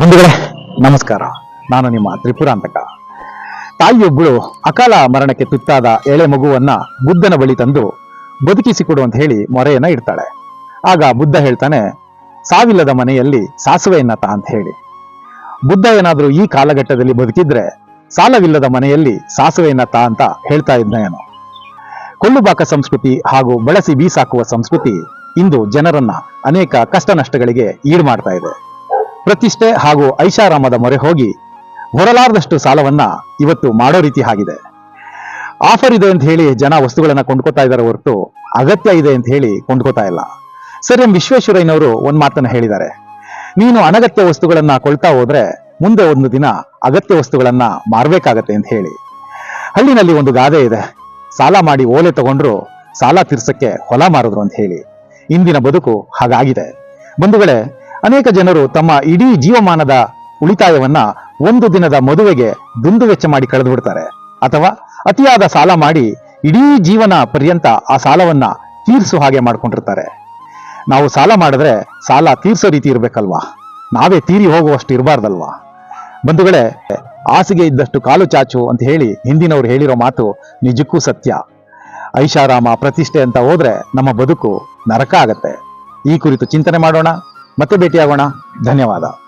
ಬಂಧುಗಳೇ, ನಮಸ್ಕಾರ. ನಾನು ನಿಮ್ಮ ತ್ರಿಪುರಾಂತಕ. ತಾಯಿಯೊಬ್ಬಳು ಅಕಾಲ ಮರಣಕ್ಕೆ ತುತ್ತಾದ ಎಳೆ ಮಗುವನ್ನ ಬುದ್ಧನ ಬಳಿ ತಂದು ಬದುಕಿಸಿಕೊಡು ಅಂತ ಹೇಳಿ ಮೊರೆಯನ್ನ ಇಡ್ತಾಳೆ. ಆಗ ಬುದ್ಧ ಹೇಳ್ತಾನೆ, ಸಾವಿಲ್ಲದ ಮನೆಯಲ್ಲಿ ಸಾಸುವೆಯನ್ನ ತಾ ಅಂತ ಹೇಳಿ. ಬುದ್ಧ ಏನಾದ್ರೂ ಈ ಕಾಲಘಟ್ಟದಲ್ಲಿ ಬದುಕಿದ್ರೆ, ಸಾಲವಿಲ್ಲದ ಮನೆಯಲ್ಲಿ ಸಾಸುವೆಯನ್ನ ತಾ ಅಂತ ಹೇಳ್ತಾ ಇದ್ನೇನೋ ಕೊಲ್ಲುಬಾಕ ಸಂಸ್ಕೃತಿ ಹಾಗೂ ಬಳಸಿ ಬೀಸಾಕುವ ಸಂಸ್ಕೃತಿ ಇಂದು ಜನರನ್ನ ಅನೇಕ ಕಷ್ಟ ನಷ್ಟಗಳಿಗೆ ಈಡು ಮಾಡ್ತಾ ಇದೆ. ಪ್ರತಿಷ್ಠೆ ಹಾಗೂ ಐಷಾರಾಮದ ಮೊರೆ ಹೋಗಿ ಹೊರಲಾರದಷ್ಟು ಸಾಲವನ್ನ ಇವತ್ತು ಮಾಡೋ ರೀತಿ ಆಗಿದೆ. ಆಫರ್ ಇದೆ ಅಂತ ಹೇಳಿ ಜನ ವಸ್ತುಗಳನ್ನ ಕೊಂಡ್ಕೋತಾ ಇದ್ದಾರೆ ಹೊರತು ಅಗತ್ಯ ಇದೆ ಅಂತ ಹೇಳಿ ಕೊಂಡ್ಕೋತಾ ಇಲ್ಲ. ಸರ್, ಎಂ ವಿಶ್ವೇಶ್ವರಯ್ಯನವರು ಒಂದ್ ಮಾತನ್ನ ಹೇಳಿದ್ದಾರೆ. ನೀನು ಅನಗತ್ಯ ವಸ್ತುಗಳನ್ನ ಕೊಳ್ತಾ ಹೋದ್ರೆ ಮುಂದೆ ಒಂದು ದಿನ ಅಗತ್ಯ ವಸ್ತುಗಳನ್ನ ಮಾರ್ಬೇಕಾಗತ್ತೆ ಅಂತ ಹೇಳಿ. ಹಳ್ಳಿನಲ್ಲಿ ಒಂದು ಗಾದೆ ಇದೆ. ಸಾಲ ಮಾಡಿ ಓಲೆ ತಗೊಂಡ್ರು ಸಾಲ ತೀರ್ಸಕ್ಕೆ ಹೊಲ ಮಾರಿದ್ರು ಅಂತ ಹೇಳಿ. ಇಂದಿನ ಬದುಕು ಹಾಗಾಗಿದೆ. ಬಂಧುಗಳೇ ಅನೇಕ ಜನರು ತಮ್ಮ ಇಡೀ ಜೀವಮಾನದ ಉಳಿತಾಯವನ್ನ ಒಂದು ದಿನದ ಮದುವೆಗೆ ದುಂದುವೆಚ್ಚ ಮಾಡಿ ಕಳೆದು ಬಿಡ್ತಾರೆ ಅಥವಾ ಅತಿಯಾದ ಸಾಲ ಮಾಡಿ ಇಡೀ ಜೀವನ ಪರ್ಯಂತ ಆ ಸಾಲವನ್ನ ತೀರ್ಸು ಹಾಗೆ ಮಾಡ್ಕೊಂಡಿರ್ತಾರೆ. ನಾವು ಸಾಲ ಮಾಡಿದ್ರೆ ಸಾಲ ತೀರಿಸೋ ರೀತಿ ಇರಬೇಕಲ್ವಾ? ನಾವೇ ತೀರಿ ಹೋಗುವಷ್ಟು ಇರಬಾರ್ದಲ್ವಾ? ಬಂಧುಗಳೇ, ಹಾಸಿಗೆ ಇದ್ದಷ್ಟು ಕಾಲು ಚಾಚು ಅಂತ ಹೇಳಿ ಹಿಂದಿನವ್ರು ಹೇಳಿರೋ ಮಾತು ನಿಜಕ್ಕೂ ಸತ್ಯ. ಐಷಾರಾಮ ಪ್ರತಿಷ್ಠೆ ಅಂತ ಹೋದ್ರೆ ನಮ್ಮ ಬದುಕು ನರಕ ಆಗತ್ತೆ. ಈ ಕುರಿತು ಚಿಂತನೆ ಮಾಡೋಣ. ಮತ್ತೆ ಭೇಟಿಯಾಗೋಣ. ಧನ್ಯವಾದ.